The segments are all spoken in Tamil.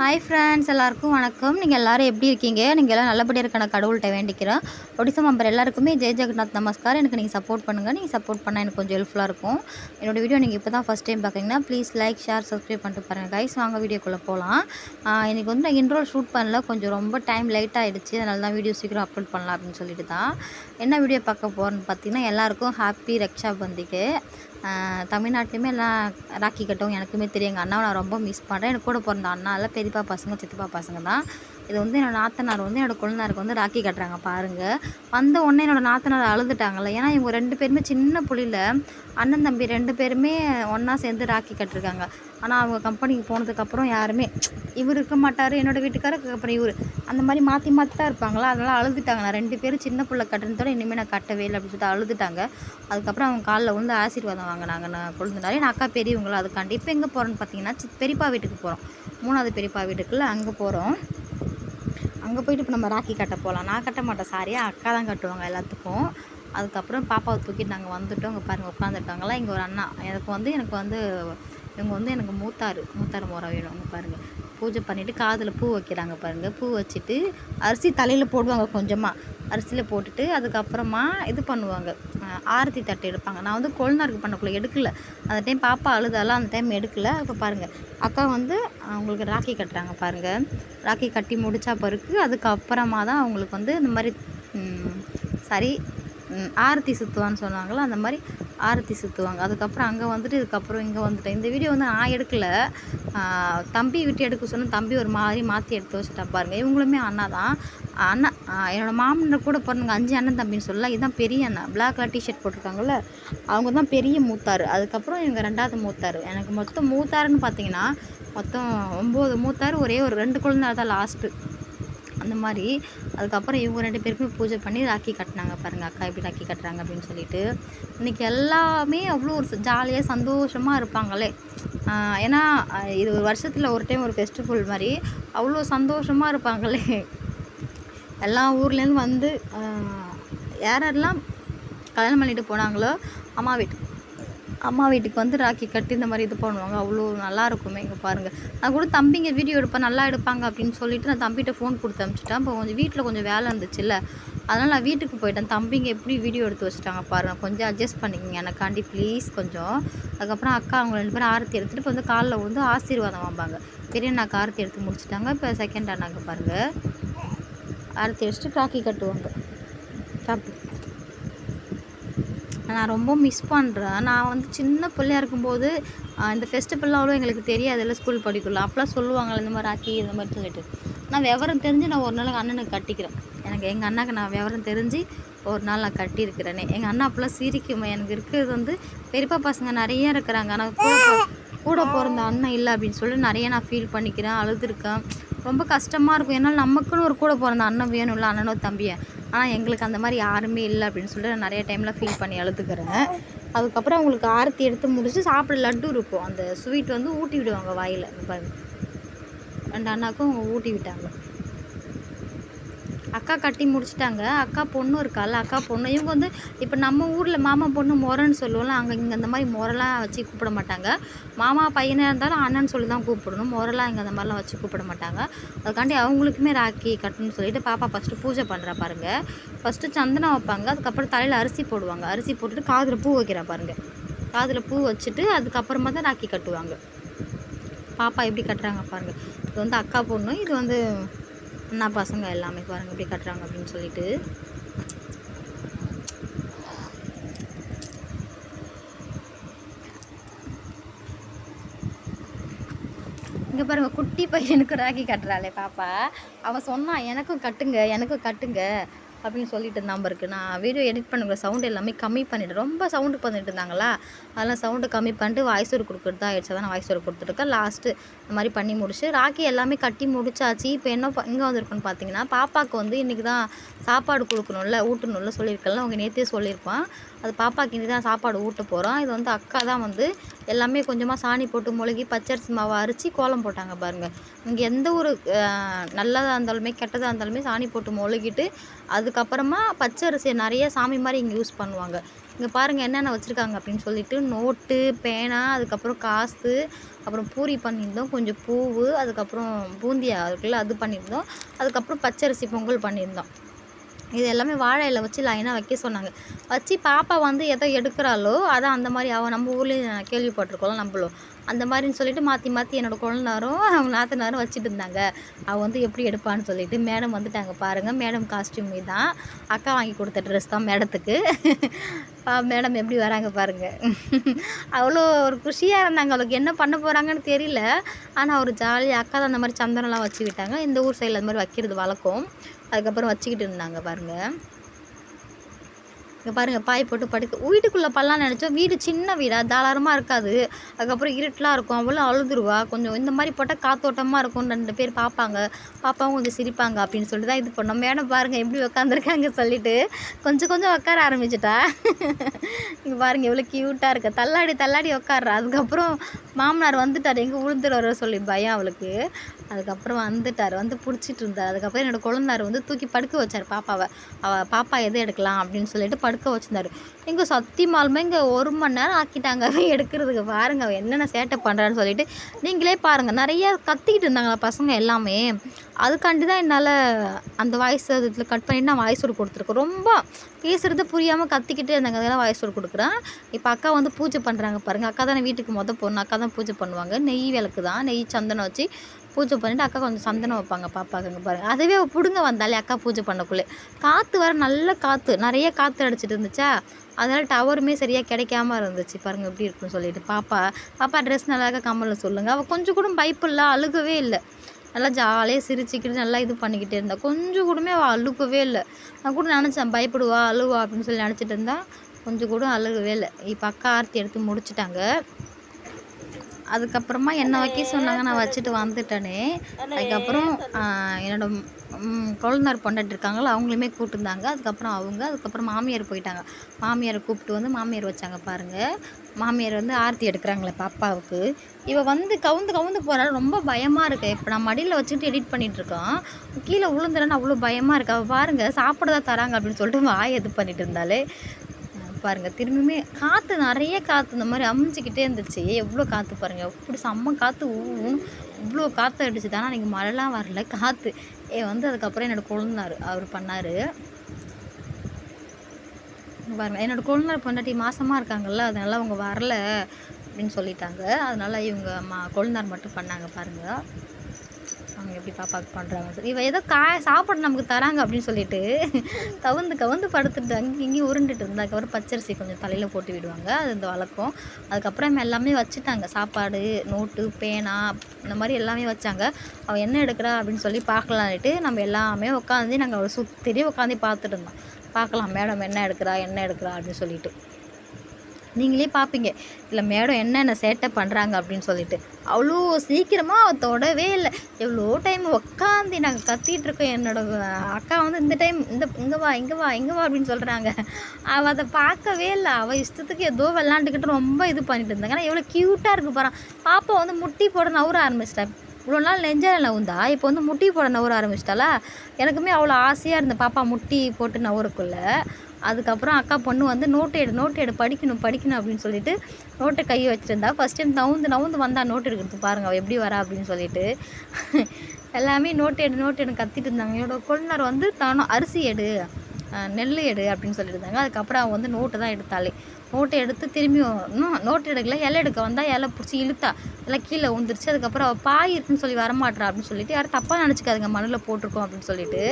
ஹாய் ஃப்ரெண்ட்ஸ் எல்லாருக்கும் வணக்கம். நீங்கள் எல்லோரும் எப்படி இருக்கீங்க? நீங்கள் எல்லாம் நல்லபடியாக இருக்க நான் கடவுள்கிட்ட வேண்டிக்கிறேன். ஒடிசா மம்பர் எல்லாருக்குமே ஜெய் ஜெகநாத் நமஸ்கார். எனக்கு நீங்கள் சப்போர்ட் பண்ணுங்கள் நீங்கள் சப்போர்ட் பண்ணால் எனக்கு கொஞ்சம் ஹெல்ப்ஃபுல்லாக இருக்கும். என்னோடய வீடியோ நீங்கள் இப்போ தான் ஃபஸ்ட் டைம் பார்க்குறீங்கன்னா ப்ளீஸ் லைக் ஷேர் சப்ஸ்கிரைப் பண்ணிட்டு பாருங்கள் கைஸ் வாங்க வீடியோக்குள்ளே போகலாம் எனக்கு வந்து நான் இன்ட்ரோல் ஷூட் பண்ணல. கொஞ்சம் ரொம்ப டைம் லேட் ஆகிடுச்சு அதனால தான் வீடியோ சீக்கிரம் அப்லோட் பண்ணலாம் அப்படின்னு சொல்லிட்டு தான் என்ன வீடியோ பார்க்க போகிறேன்னு பார்த்தீங்கன்னா எல்லாருக்கும் ஹாப்பி ரக்ஷா பந்திக்கு. தமிழ்நாட்டிலையுமே எல்லாம் ராக்கி கட்டும் எனக்குமே தெரியும். எங்கள் அண்ணாவை நான் ரொம்ப மிஸ் பண்ணுறேன் எனக்கு கூட பிறந்த அண்ணா எல்லாம் பெரியப்பா பசங்க சித்தப்பா பசங்க தான். இது வந்து என்னோடய நாத்தனார் வந்து என்னோடய கொழுந்தனாருக்கு வந்து ராக்கி கட்டுறாங்க பாருங்கள் வந்த உடனே என்னோடய நாத்தனார் அழுதுட்டாங்கல்ல. ஏன்னா இவங்க ரெண்டு பேருமே சின்ன புள்ளியில் அண்ணன் தம்பி ரெண்டு பேருமே ஒன்றா சேர்ந்து ராக்கி கட்டிருக்காங்க. ஆனால் அவங்க கம்பெனிக்கு போனதுக்கப்புறம் யாருமே இவர் இருக்க மாட்டார் என்னோடய வீட்டுக்காரர் அப்புறம் இவர். அந்த மாதிரி மாற்றி மாற்றி தான் இருப்பாங்களா? அதனால் அழுதுட்டாங்க. நான் ரெண்டு பேரும் சின்ன பிள்ளை கட்டுறதோட இனிமேல் நான் கட்டவே இல்லை அப்படின்னு சொல்லிட்டு அழுதுட்டாங்க. அதுக்கப்புறம் அவங்க காலில் வந்து ஆசீர்வாதம் வாங்கினாங்க நான் கொழுந்தினாலே நான் அக்கா பெரியவங்களும் அதுக்காண்டி. இப்போ எங்கே போகிறோன்னு பார்த்தீங்கன்னா சி- பெரியப்பா வீட்டுக்கு போகிறோம் மூணாவது பெரியப்பா வீட்டுக்குள்ளே அங்கே போகிறோம் அங்கே போயிட்டு இப்போ நம்ம ராக்கி கட்ட போகலாம் நான் கட்ட மாட்டேன் சாரியா. அக்கா தான் கட்டுவாங்க எல்லாத்துக்கும். அதுக்கப்புறம் பாப்பாவை தூக்கிட்டு நாங்கள் வந்துட்டோம். இங்கே பாருங்கள் உட்காந்துருக்காங்களா இங்கே ஒரு அண்ணா. எனக்கு வந்து எனக்கு வந்து இவங்க வந்து எனக்கு மூத்தாறு மூத்தாறு முறை வேணும். அங்கே பாருங்கள் பூஜை பண்ணிவிட்டு காதில் பூ வைக்கிறாங்க பாருங்கள் பூ வச்சுட்டு அரிசி தலையில் போடுவாங்க கொஞ்சமாக அரிசியில் போட்டுட்டு அதுக்கப்புறமா இது பண்ணுவாங்க. ஆரத்தி தட்டு எடுப்பாங்க. நான் வந்து கொழுந்தாருக்கு பண்ணக்குள்ளே எடுக்கல. அந்த டைம் பாப்பா அழுதால அந்த டைம் எடுக்கலை. இப்போ பாருங்கள் அக்கா வந்து அவங்களுக்கு ராக்கி கட்டுறாங்க பாருங்கள் ராக்கி கட்டி முடித்தா பிறகு அதுக்கப்புறமா தான் அவங்களுக்கு வந்து இந்த மாதிரி சாரி சரி ஆரத்தி சுற்றுவான்னு சொன்னாங்களோ? அந்த மாதிரி ஆரத்தி சுற்றுவாங்க அதுக்கப்புறம் அங்கே வந்துட்டு இதுக்கப்புறம் இங்கே வந்துட்டேன். இந்த வீடியோ வந்து நான் எடுக்கல. தம்பி விட்டு எடுக்க சொன்ன தம்பி ஒரு மாதிரி மாற்றி எடுத்து வச்சுட்டா பாருங்க. இவங்களுமே அண்ணா தான். அண்ணா என்னோடய என்னோட கூட பிறந்தவங்க அஞ்சு அண்ணன் தம்பின்னு சொல்லலாம். இதுதான் பெரிய அண்ணன் பிளாக் கலர் டிஷர்ட் போட்டிருக்காங்கல்ல அவங்க தான் பெரிய மூத்தார். அதுக்கப்புறம் இவங்க ரெண்டாவது மூத்தார். எனக்கு மொத்தம் மூத்தாருன்னு பார்த்தீங்கன்னா மொத்தம் ஒம்பது மூத்தார். ஒரே ஒரு ரெண்டு குழந்தை தான் லாஸ்ட்டு அந்த மாதிரி. அதுக்கப்புறம் இவங்க ரெண்டு பேருக்குமே பூஜை பண்ணி ராக்கி கட்டினாங்க பாருங்கள் அக்கா எப்படி ராக்கி கட்டுறாங்க அப்படின்னு சொல்லிட்டு. இன்றைக்கி எல்லாமே அவ்வளோ ஒரு ஜாலியாக சந்தோஷமாக இருப்பாங்களே. ஏன்னா இது ஒரு வருஷத்தில் ஒரு டைம் ஒரு ஃபெஸ்டிவல் மாதிரி அவ்வளோ சந்தோஷமாக இருப்பாங்களே. எல்லா ஊர்லேருந்து வந்து யார் யாரெல்லாம் கல்யாணம் பண்ணிட்டு போனாங்களோ அம்மா வீட்டுக்கு. அம்மா வீட்டுக்கு வந்து ராக்கி கட்டி இந்த மாதிரி இது பண்ணுவாங்க. அவ்வளோ நல்லா இருக்குமே இங்கே பாருங்கள் நான் கூட தம்பிங்க வீடியோ எடுப்பேன் நல்லா எடுப்பாங்க அப்படின்னு சொல்லிட்டு நான் தம்பிகிட்ட ஃபோன் கொடுத்து அனுப்பிச்சிட்டேன் இப்போ கொஞ்சம் வீட்டில் கொஞ்சம் வேலை இருந்துச்சுல்ல. அதனால் நான் வீட்டுக்கு போயிட்டேன். தம்பிங்க எப்படி வீடியோ எடுத்து வச்சுட்டாங்க பாருங்கள் கொஞ்சம் அட்ஜஸ்ட் பண்ணிக்கங்க எனக்காண்டி ப்ளீஸ் கொஞ்சம். அதுக்கப்புறம் அக்கா அவங்க ரெண்டு பேரும் ஆரத்தி எடுத்துகிட்டு இப்போ வந்து காலில் விழுந்து ஆசீர்வாதம் வாம்பாங்க. பெரிய அண்ணாக்கு ஆரத்தி எடுத்து முடிச்சிட்டாங்க. இப்போ செகண்ட் அண்ணாக்கு பாருங்கள் ஆரத்தி அடிச்சுட்டு ராக்கி கட்டுவாங்க. கார்த்திக் நான் ரொம்ப மிஸ் பண்ணுறேன் நான் வந்து சின்ன பிள்ளையா இருக்கும்போது இந்த ஃபெஸ்டிவல்லாம் அவ்வளோ எங்களுக்கு தெரியாதுல்ல ஸ்கூல் படிக்கல அப்போலாம் சொல்லுவாங்கள்ல இந்த மாதிரி ஆக்கி இந்த மாதிரி சொல்லிட்டு. நான் விவரம் தெரிஞ்சு நான் ஒரு நாளைக்கு அண்ணனுக்கு கட்டிக்கிறேன். எனக்கு எங்கள் அண்ணாக்கு நான் விவரம் தெரிஞ்சு ஒரு நாள் நான் கட்டியிருக்கிறேனே. எங்கள் அண்ணா அப்போல்லாம் சிரிக்குமே. எனக்கு இருக்கிறது வந்து பெரியப்பா பசங்க நிறைய இருக்கிறாங்க. ஆனால் கூட கூட பிறந்த அண்ணன் இல்லை அப்படின்னு சொல்லிட்டு நிறைய நான் ஃபீல் பண்ணிக்கிறேன் அழுதுருக்கேன். ரொம்ப கஷ்டமாக இருக்கும். ஏன்னா நமக்குன்னு ஒரு கூட பிறந்த அண்ணன் வேணும்ல அண்ணனோ தம்பியை. ஆனால் எங்களுக்கு அந்த மாதிரி யாருமே இல்லை அப்படின்னு சொல்லிட்டு நான் நிறைய டைமில் ஃபீல் பண்ணி அழுதுக்கிறேன். அதுக்கப்புறம் அவங்களுக்கு ஆரத்தி எடுத்து முடிச்சு சாப்பிட லட்டு இருக்கும். அந்த ஸ்வீட் வந்து ஊட்டி விடுவாங்க வாயில். பாருங்கள் ரெண்டு அண்ணாக்கும் ஊட்டி விட்டாங்க. அக்கா கட்டி முடிச்சிட்டாங்க. அக்கா பொண்ணு இருக்கால அக்கா பொண்ணு. இவங்க வந்து இப்போ நம்ம ஊரில் மாமா பொண்ணு முறைன்னு சொல்லுவோம்ல அங்கே இங்கே அந்த மாதிரி முறைலாம் வச்சு கூப்பிட மாட்டாங்க. மாமா பையனாக இருந்தாலும் அண்ணன் சொல்லி தான் கூப்பிடணும். முறைலாம் இங்கே அந்த மாதிரிலாம் வச்சு கூப்பிட மாட்டாங்க. அதுக்காண்டி அவங்களுக்குமே ராக்கி கட்டணும்னு சொல்லிட்டு பாப்பா ஃபஸ்ட்டு பூஜை பண்ணுறா பாருங்கள் ஃபஸ்ட்டு சந்தனம் வைப்பாங்க. அதுக்கப்புறம் தலையில் அரிசி போடுவாங்க. அரிசி போட்டுட்டு காதில் பூ வைக்கிறா பாருங்கள் காதில் பூ வச்சுட்டு அதுக்கப்புறமா தான் ராக்கி கட்டுவாங்க. பாப்பா எப்படி கட்டுறாங்க பாருங்கள் இது வந்து அக்கா பொண்ணு இது வந்து அண்ணா பசங்க எல்லாமே பாருங்க எப்படி கட்டுறாங்க அப்படின்னு சொல்லிட்டு. இங்கே பாருங்க குட்டி பையனுக்கு ராக்கி கட்டுறாளே பாப்பா. அவன் சொன்னான் எனக்கும் கட்டுங்க எனக்கும் கட்டுங்க. அப்படின்னு சொல்லிட்டு இருந்தான் பாருக்கு நான் வீடியோ எடிட் பண்ணுற சவுண்ட் எல்லாமே கம்மி பண்ணிட்டு ரொம்ப சவுண்டு பண்ணிட்டு இருந்தாங்களா? அதெல்லாம் சவுண்டு கம்மி பண்ணிட்டு வாய்ஸ் ஒரு கொடுக்குறது தான் ஆயிடுச்சு நான் வாய்ஸ் ஒரு கொடுத்துருக்கேன் லாஸ்ட்டு இந்த மாதிரி பண்ணி முடிச்சு ராக்கி எல்லாமே கட்டி முடிச்சாச்சு. இப்போ என்ன எங்கே வந்திருக்குன்னு பார்த்தீங்கன்னா பாப்பாவுக்கு வந்து இன்றைக்கி தான் சாப்பாடு கொடுக்கணும்ல ஊட்டணும்ல சொல்லியிருக்கல அவங்க நேற்றே சொல்லியிருப்பான். அது பாப்பாக்கு இன்றைக்கி தான் சாப்பாடு ஊட்ட போகிறோம் இது வந்து அக்கா தான் வந்து எல்லாமே கொஞ்சமாக சாணி போட்டு மொழுகி பச்சரிசி மாவை அரைச்சி கோலம் போட்டாங்க பாருங்கள் இங்கே எந்த ஒரு நல்லதாக இருந்தாலுமே கெட்டதாக இருந்தாலுமே சாணி போட்டு மொழுகிட்டு அதுக்கப்புறமா பச்சரிசியை நிறைய சாமி மாதிரி இங்கே யூஸ் பண்ணுவாங்க. இங்கே பாருங்கள் என்னென்ன வச்சுருக்காங்க அப்படின்னு சொல்லிட்டு நோட்டு பேனா அதுக்கப்புறம் காசு அப்புறம் பூரி பண்ணியிருந்தோம் கொஞ்சம் பூவு அதுக்கப்புறம் பூந்தியா இருக்குல்ல அது பண்ணியிருந்தோம் அதுக்கப்புறம் பச்சரிசி பொங்கல் பண்ணியிருந்தோம். இது எல்லாமே வாழை இலை வச்சு லைனாக வைக்க சொன்னாங்க. வச்சு பாப்பா வந்து எதை எடுக்கிறாளோ அதான் அந்த மாதிரி அவள் நம்ம ஊர்லேயும் கேள்விப்பட்டிருக்கோம் நம்மளும். அந்த மாதிரின்னு சொல்லிட்டு மாற்றி மாற்றி என்னோடய குழந்தாரும் அவங்க நாத்தனாரும் வச்சுட்டு இருந்தாங்க. அவள் வந்து எப்படி எடுப்பான்னு சொல்லிட்டு மேடம் வந்துட்டாங்க பாருங்கள் மேடம் காஸ்டியூம் தான் அக்கா வாங்கி கொடுத்த ட்ரெஸ் தான் மேடத்துக்கு. மேடம் எப்படி வராங்க பாருங்கள் அவ்வளோ ஒரு குஷியாக இருந்தாங்க. அவளுக்கு என்ன பண்ண போகிறாங்கன்னு தெரியல. ஆனால் ஒரு ஜாலியாக அக்கா தான் அந்த மாதிரி சந்தனம்லாம் வச்சு விட்டாங்க இந்த ஊர் சைடில் அந்த மாதிரி வைக்கிறது வழக்கம். அதுக்கப்புறம் வச்சுக்கிட்டு இருந்தாங்க பாருங்கள் இங்கே பாருங்கள் பாய் போட்டு படுக்க வீட்டுக்குள்ளே பல்லாம் நினச்சோம். வீடு சின்ன வீடாக தாராளமாக இருக்காது. அதுக்கப்புறம் இருட்டெலாம் இருக்கும். அவ்வளோ அழுதுருவா. கொஞ்சம் இந்த மாதிரி போட்டால் காத்தோட்டமாக இருக்கும் ரெண்டு பேர் பார்ப்பாங்க பாப்பாவும் கொஞ்சம் சிரிப்பாங்க அப்படின்னு சொல்லிட்டு தான் இது பண்ணோம். மேடம் பாருங்கள் எப்படி உக்காந்துருக்காங்க சொல்லிட்டு கொஞ்சம் கொஞ்சம் உட்கார ஆரம்பிச்சிட்டா. இங்கே பாருங்கள் எவ்வளோ க்யூட்டாக இருக்க. தள்ளாடி தள்ளாடி உட்காடுறா அதுக்கப்புறம் மாமனார் வந்துட்டார். எங்கே விழுந்துடுவாரோ சொல்லி பயம் அவளுக்கு. அதுக்கப்புறம் வந்துட்டார். வந்து பிடிச்சிட்டு இருந்தார். அதுக்கப்புறம் என்னோடய குழந்தார் வந்து தூக்கி படுக்க வச்சார் பாப்பாவை. அவள் பாப்பா எது எடுக்கலாம்? அப்படின்னு சொல்லிட்டு படுக்க வச்சிருந்தாரு. இங்கே சத்தியமாலுமே இங்கே ஒரு மணி நேரம் ஆக்கிட்டாங்க. எடுக்கிறதுக்கு பாருங்க. அவள் என்னென்ன சேட்டை பண்ணுறான்னு சொல்லிட்டு நீங்களே பாருங்கள் நிறைய கத்திக்கிட்டு இருந்தாங்களா பசங்க எல்லாமே. அதுக்காண்டி தான் என்னால் அந்த வாய்ஸ் இதில் கட் பண்ணி நான் வாய்ஸ் ஒரு கொடுத்துருக்கேன். ரொம்ப பேசுகிறது புரியாமல் கத்திக்கிட்டே இருந்தாங்க. அதெல்லாம் வாய்ஸ் ஒரு கொடுக்குறேன். இப்போ அக்கா வந்து பூஜை பண்ணுறாங்க பாருங்கள் அக்கா தானே வீட்டுக்கு மொதல் பொண்ணு. அக்கா தான் பூஜை பண்ணுவாங்க. நெய் விளக்கு தான். நெய் சந்தனம் வச்சு பூஜை பண்ணிவிட்டு அக்கா கொஞ்சம் சந்தனம் வைப்பாங்க பாப்பாக்குங்க பாருங்கள் அதுவே பிடுங்க வந்தாலே அக்கா பூஜை பண்ணக்குள்ளே. காற்று வர நல்ல காற்று நிறைய காற்று அடிச்சிட்டு இருந்துச்சா? அதனால் டவருமே சரியாக கிடைக்காம இருந்துச்சு. பாருங்கள் எப்படி இருக்குன்னு சொல்லிட்டு. பாப்பா பாப்பா ட்ரெஸ் நல்லா இருக்க? கம்மலில் சொல்லுங்கள் அவள் கொஞ்சம் கூட பயப்பில்ல அழுகவே இல்லை. நல்லா ஜாலியாக சிரிச்சுக்கிட்டு நல்லா இது பண்ணிக்கிட்டே இருந்தா. கொஞ்சம் கூடமே அவள் அழுகவே இல்லை. நான் கூட நினச்சேன் பயப்படுவா அழுவா அப்படின்னு சொல்லி நினச்சிட்டு இருந்தா கொஞ்சம் கூட அழுகவே இல்லை. இப்போ அக்கா ஆர்த்தி எடுத்து முடிச்சிட்டாங்க. அதுக்கப்புறமா என்ன வைக்க சொன்னாங்க நான் வச்சுட்டு வந்துட்டேனே. அதுக்கப்புறம் என்னோட கொழுந்தனார் பொண்டாட்டி இருக்காங்களோ அவங்களுமே கூப்பிட்டுருந்தாங்க. அதுக்கப்புறம் அவங்க அதுக்கப்புறம் மாமியார் போயிட்டாங்க. மாமியாரை கூப்பிட்டு வந்து மாமியார் வச்சாங்க பாருங்கள் மாமியார் வந்து ஆர்த்தி எடுக்கிறாங்களே பாப்பாவுக்கு இவள் வந்து கவுந்து கவுந்து போகிறாள் ரொம்ப பயமாக இருக்குது இப்போ நான் மடியில் வச்சுட்டு எடிட் பண்ணிகிட்ருக்கோம் கீழே விழுந்துறேன்னு அவ்வளோ பயமாக இருக்கு. அவள் பாருங்கள் சாப்பிட தான் தராங்க அப்படின்னு சொல்லிட்டு வாய் இது பண்ணிட்டு இருந்தாலே பாருங்கள் திரும்பியுமே காற்று நிறைய காற்று இந்த மாதிரி அமைஞ்சிக்கிட்டே இருந்துச்சு. எவ்வளோ காற்று பாருங்கள் இப்படி செம்ம காற்று ஊவும் இவ்வளோ காற்று அடிச்சு தானே நீங்கள் மழைலாம் வரல காற்று ஏ வந்து அதுக்கப்புறம் என்னோடய கொழுந்தார் அவர் பண்ணார். பாருங்கள் என்னோடய கொழுந்தார் பொண்டாட்டி மாதமாக இருக்காங்கல்ல அதனால் அவங்க வரல அப்படின்னு சொல்லிட்டாங்க. அதனால் இவங்க மா கொழுந்தார் மட்டும் பண்ணாங்க பாருங்கள் அவங்க எப்படி பாப்பாவுக்கு பண்ணுறாங்க சொல்லி. இவள் ஏதோ கா சாப்பாடு நமக்கு தராங்க அப்படின்னு சொல்லிட்டு கவுந்து கவுந்து படுத்துட்டு அங்கே இங்கேயும் உருண்டுட்டு இருந்ததுக்கப்புறம் பச்சரிசி கொஞ்சம் தலையில் போட்டு விடுவாங்க. அது இந்த வழக்கம். அதுக்கப்புறம் எல்லாமே வச்சுட்டாங்க. சாப்பாடு நோட்டு பேனா இந்த மாதிரி எல்லாமே வச்சாங்க. அவள் என்ன எடுக்கிறா அப்படின்னு சொல்லி பார்க்கலான்ட்டு நம்ம எல்லாமே உட்காந்து நாங்கள் அவளை சுற்றி உட்காந்து பார்த்துட்டு இருந்தோம். பார்க்கலாம் மேடம் என்ன எடுக்கிறா என்ன எடுக்கிறா அப்படின்னு சொல்லிட்டு. நீங்களே பார்ப்பீங்க இல்லை மேடம் என்னென்ன சேட்டை பண்ணுறாங்க அப்படின்னு சொல்லிட்டு. அவ்வளோ சீக்கிரமாக அவள் தொடவே இல்லை. எவ்வளோ டைம் உட்காந்து நாங்கள் கத்திகிட்டு இருக்கோம். என்னோட அக்கா வந்து இந்த டைம் இந்த இங்கே வா இங்கே வா இங்கே வா அப்படின்னு சொல்கிறாங்க அவள் அதை பார்க்கவே இல்லை. அவள் இஷ்டத்துக்கு ஏதோ விளாண்டுக்கிட்டு ரொம்ப இது பண்ணிட்டு இருந்தாங்க. ஆனால் எவ்வளோ க்யூட்டாக இருக்கு போகிறான் பாப்பா வந்து முட்டி போட நவுற ஆரம்பிச்சிட்டேன் இவ்வளோ நாள் நெஞ்சால் நவுந்தா இப்போ வந்து முட்டி போட நவுற ஆரம்பிச்சிட்டாளா? எனக்குமே அவ்வளோ ஆசையாக இருந்த பாப்பா முட்டி போட்டு நவுறக்குள்ளே அதுக்கப்புறம் அக்கா பொண்ணு வந்து நோட்டு எடு நோட்டு எடு படிக்கணும் படிக்கணும் அப்படின்னு சொல்லிட்டு நோட்டை கையை வச்சுருந்தா ஃபஸ்ட் டைம் தவுந்து நவுந்து வந்தால் நோட்டு எடுக்கிறது பாருங்கள் அவள் எப்படி வரா அப்படின்னு சொல்லிட்டு. எல்லாமே நோட்டு எடு நோட்டு எடு கத்திட்டு இருந்தாங்க. என்னோட கொழுந்தனார் வந்து தானும் அரிசி எடு நெல் எடு அப்படின்னு சொல்லிட்டு இருந்தாங்க. அதுக்கப்புறம் அவள் வந்து நோட்டு தான் எடுத்தாளே நோட்டை எடுத்து திரும்பி இன்னும் நோட்டு எடுக்கல. இலை எடுக்க வந்தால் இலை பிடிச்சி இழுத்தா எல்லாம் கீழே உந்துருச்சு. அதுக்கப்புறம் அவள் பாய் இருக்குன்னு சொல்லி வரமாட்டா அப்படின்னு சொல்லிட்டு யாரும் தப்பாக நினச்சிக்காதுங்க மண்ணில் போட்டிருக்கோம் அப்படின்னு சொல்லிட்டு.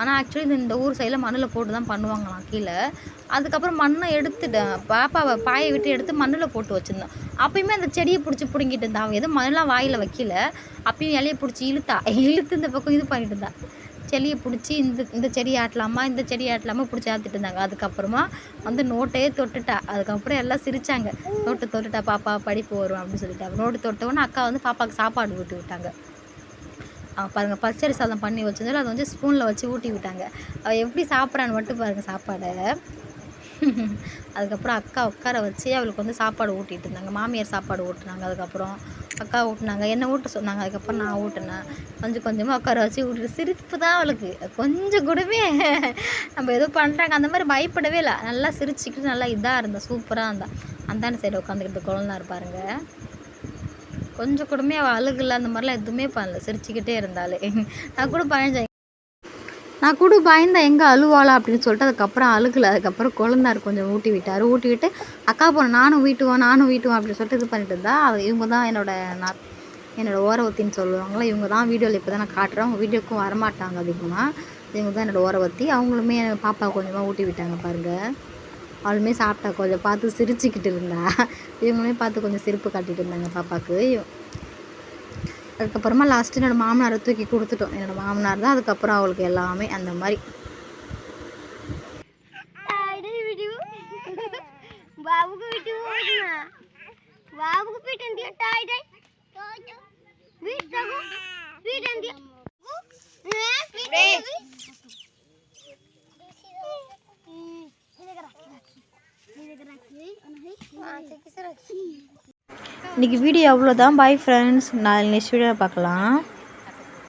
ஆனால் ஆக்சுவலி இந்த ஊர் சைடில் மண்ணில் போட்டு தான் பண்ணுவாங்களாம் கீழே. அதுக்கப்புறம் மண்ணை எடுத்துட்டேன் பாப்பாவை பாயை விட்டு எடுத்து மண்ணில் போட்டு வச்சுருந்தேன் அப்பயுமே அந்த செடியை பிடிச்சி பிடுங்கிட்டு இருந்தா. அவன் எதுவும் மண்ணெலாம் வாயில் வைக்கல. அப்பயும் இலையை பிடிச்சி இழுத்தா. இழுத்து இந்த பக்கம் இது பண்ணிட்டு இருந்தா. செடியை பிடிச்சி இந்த இந்த செடி ஆட்டலாமா இந்த செடி ஆட்டலாமா பிடிச்சி ஆட்டிட்டு இருந்தாங்க. அதுக்கப்புறமா வந்து நோட்டே தொட்டுட்டா. அதுக்கப்புறம் எல்லாம் சிரித்தாங்க நோட்டு தொட்டுட்டா பாப்பா படிப்பு வரும் அப்படின்னு சொல்லிட்டு. நோட்டு தொட்டவுடனே அக்கா வந்து பாப்பாவுக்கு சாப்பாடு ஊட்டி விட்டாங்க. பாருங்கள் பச்சரி சாதம் பண்ணி வச்சிருந்தாலும் அதை வந்து ஸ்பூனில் வச்சு ஊட்டி விட்டாங்க. அவள் எப்படி சாப்பிட்றான்னு மட்டும் பாருங்கள் சாப்பாடை. அதுக்கப்புறம் அக்கா உட்கார வச்சு அவளுக்கு வந்து சாப்பாடு ஊட்டிகிட்டு இருந்தாங்க. மாமியார் சாப்பாடு ஊட்டினாங்க அதுக்கப்புறம். அக்கா ஊட்டினாங்க. என்னை ஊட்ட சொன்னாங்க? அதுக்கப்புறம் நான் ஊட்டினேன். கொஞ்சம் கொஞ்சமாக உட்கார வச்சு ஊட்டிட்டு சிரிப்பு தான் அவளுக்கு. கொஞ்சம் கூடவே நம்ம ஏதோ பண்ணுறாங்க அந்த மாதிரி பயப்படவே இல்லை. நல்லா சிரிச்சுக்கிட்டு நல்லா இதாக இருந்தா சூப்பராக இருந்தா. அந்தாண்ட சைடு உட்காந்துக்கிட்டு குழந்தை இருப்பாருங்க கொஞ்சம் கூடமே அவள் அழுகலை. அந்த மாதிரிலாம் எதுவுமே பண்ணல. சிரிச்சுக்கிட்டே இருந்தாலே. நான் கூட பயந்தேன் நான் கூட பயந்தேன் எங்கே அழுவாளா அப்படின்னு சொல்லிட்டு அதுக்கப்புறம் அழுகலை. அதுக்கப்புறம் குழந்தார் கொஞ்சம் ஊட்டி விட்டார். ஊட்டி விட்டு அக்கா போன நானும் வீட்டுவோம் நானும் வீட்டுவோம் அப்படின்னு சொல்லிட்டு இது பண்ணிட்டு இருந்தா. அது இவங்க தான் என்னோட நான் என்னோட ஓரவத்தின்னு சொல்லுவாங்களா இவங்க தான் வீடியோவில் இப்போ தான் நான் காட்டுறேன். அவங்க வீடியோக்கும் வரமாட்டாங்க அதிகமாக இவங்க தான் என்னோடய ஓரவத்தி. அவங்களுமே பாப்பா கொஞ்சமாக ஊட்டி விட்டாங்க பாருங்கள் அவளுமே சாப்பிட்டா கொஞ்சம் பார்த்து சிரிச்சுக்கிட்டு இருந்தா. இவங்களுமே பார்த்து கொஞ்சம் சிரிப்பு காட்டிகிட்டு இருந்தாங்க பாப்பாவுக்கு அதுக்கப்புறமா லாஸ்ட்டு என்னோடய மாமனாரை தூக்கி கொடுத்துட்டோம் என்னோடய மாமனார் தான் அதுக்கப்புறம் அவளுக்கு எல்லாமே அந்த மாதிரி బాబుకు పెట్టు బాబుకు పెట్టండి టాయ్ టాయ్ వీట్ తగు వీట్ అంది இன்றைக்கி வீடியோ அவ்வளோதான் பாய் ஃப்ரெண்ட்ஸ் நான் நெக்ஸ்ட் வீடியோவில் பார்க்கலாம்.